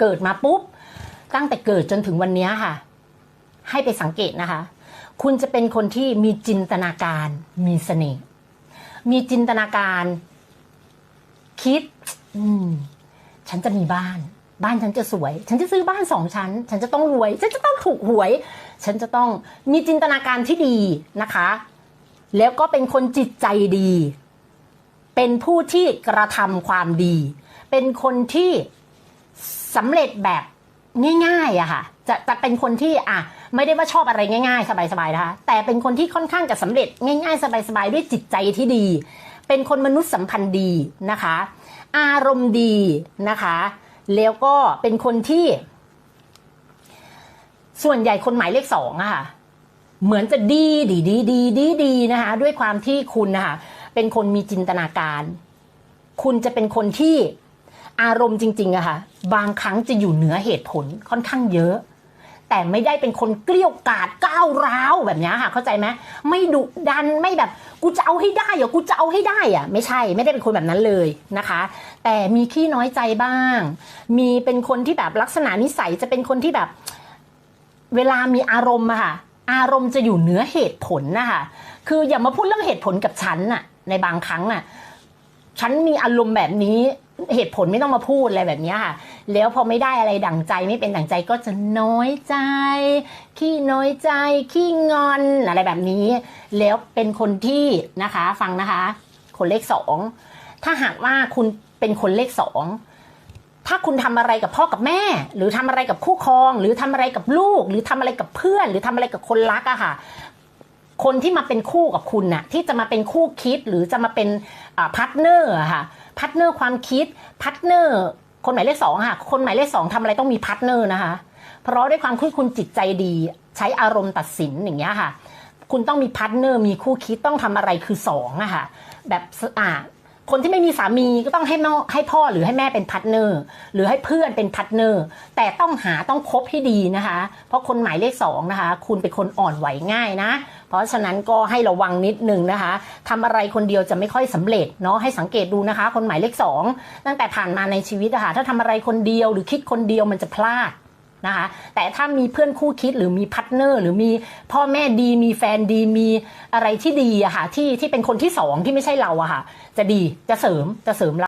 เกิดมาปุ๊บ ตั้งแต่เกิดจนถึงวันนี้ค่ะ ให้ไปสังเกตนะคะ คุณจะเป็นคนที่มีจินตนาการ มีเสน่ห์มีจินตนาการ คิด อืม ฉันจะมีบ้าน บ้านฉันจะสวย ฉันจะซื้อบ้านสองชั้น ฉันจะต้องรวย ฉันจะต้องถูกหวย ฉันจะต้องมีจินตนาการที่ดีนะคะ แล้วก็เป็นคนจิตใจดี เป็นผู้ที่กระทำความดี เป็นคนที่ สำเร็จแบบง่ายๆอะค่ะจะจะเป็นคนที่อะไม่ได้ว่าชอบอะไรง่าย ๆ สบายๆนะคะแต่เป็นคนที่ค่อนข้างจะสำเร็จง่าย ๆ สบายๆด้วยจิตใจที่ดี เป็นคนมนุษย์สัมพันธ์ดีนะคะ อารมณ์ดีนะคะ แล้วก็เป็นคนที่ ส่วนใหญ่คนหมายเลขสองอะค่ะเหมือนจะดีดีดีดีดีดีนะคะ ด้วยความที่คุณนะคะเป็นคนมีจินตนาการ คุณจะเป็นคนที่ อารมณ์จริงๆอะค่ะบางครั้งจะอยู่เหนือเหตุผลค่อนข้างเยอะ แต่ไม่ได้เป็นคนเกลี้ยวกราดก้าวร้าวแบบนี้ค่ะ เข้าใจไหมไม่ดุดันไม่แบบกูจะเอาให้ได้เหรอกูจะเอาให้ได้อะไม่ใช่ไม่ได้เป็นคนแบบนั้นเลยนะคะ แต่มีขี้น้อยใจบ้าง มีเป็นคนที่แบบลักษณะนิสัยจะเป็นคนที่แบบ เวลามีอารมณ์อะค่ะ อารมณ์จะอยู่เหนือเหตุผลนะคะคืออย่ามาพูดเรื่องเหตุผลกับฉันน่ะในบางครั้งน่ะฉันมีอารมณ์แบบนี้ เหตุผลไม่ต้องมาพูดอะไรแบบนี้ค่ะ แล้วพอไม่ได้อะไรดั่งใจไม่เป็นดั่งใจก็จะน้อยใจ ขี้น้อยใจ ขี้งอนอะไรแบบนี้ แล้วเป็นคนที่นะคะฟังนะคะ คนเลขสองถ้าหากว่าคุณเป็นคนเลขสองถ้าคุณทำอะไรกับพ่อกับแม่ หรือทำอะไรกับคู่ครอง หรือทำอะไรกับลูก หรือทำอะไรกับเพื่อน หรือทำอะไรกับคนรักอะค่ะ คนที่มาเป็นคู่กับคุณน่ะที่จะมาเป็นคู่คิดหรือจะมาเป็นพาร์ทเนอร์ค่ะพาร์ทเนอร์ความคิดพาร์ทเนอร์คนหมายเลขสองค่ะ คนหมายเลขสองทำอะไรต้องมีพาร์ทเนอร์นะคะ เพราะด้วยความที่คุณจิตใจดี ใช้อารมณ์ตัดสินอย่างเงี้ยค่ะ คุณต้องมีพาร์ทเนอร์มีคู่คิดต้องทำอะไรคือสองอะค่ะแบบอ่า คนที่ไม่มีสามีก็ต้องให้แม่ให้พ่อหรือให้แม่เป็นพาร์ทเนอร์ หรือให้เพื่อนเป็นพาร์ทเนอร์ แต่ต้องหาต้องคบให้ดีนะคะ เพราะคนหมายเลขสองนะคะ คุณเป็นคนอ่อนไหวง่ายนะ เพราะฉะนั้นก็ให้ระวังนิดนึงนะคะทำอะไรคนเดียวจะไม่ค่อยสำเร็จเนาะให้สังเกตดูนะคะ คนหมายเลขสองตั้งแต่ผ่านมาในชีวิตอะค่ะถ้าทำอะไรคนเดียวหรือคิดคนเดียวมันจะพลาด นะคะ แต่ถ้ามีเพื่อนคู่คิดหรือมีพาร์ทเนอร์หรือมีพ่อแม่ดีมีแฟนดีมีอะไรที่ดีอะค่ะที่ที่เป็นคนที่สองที่ไม่ใช่เราอะค่ะ จะดีจะเสริมจะเสริมเรา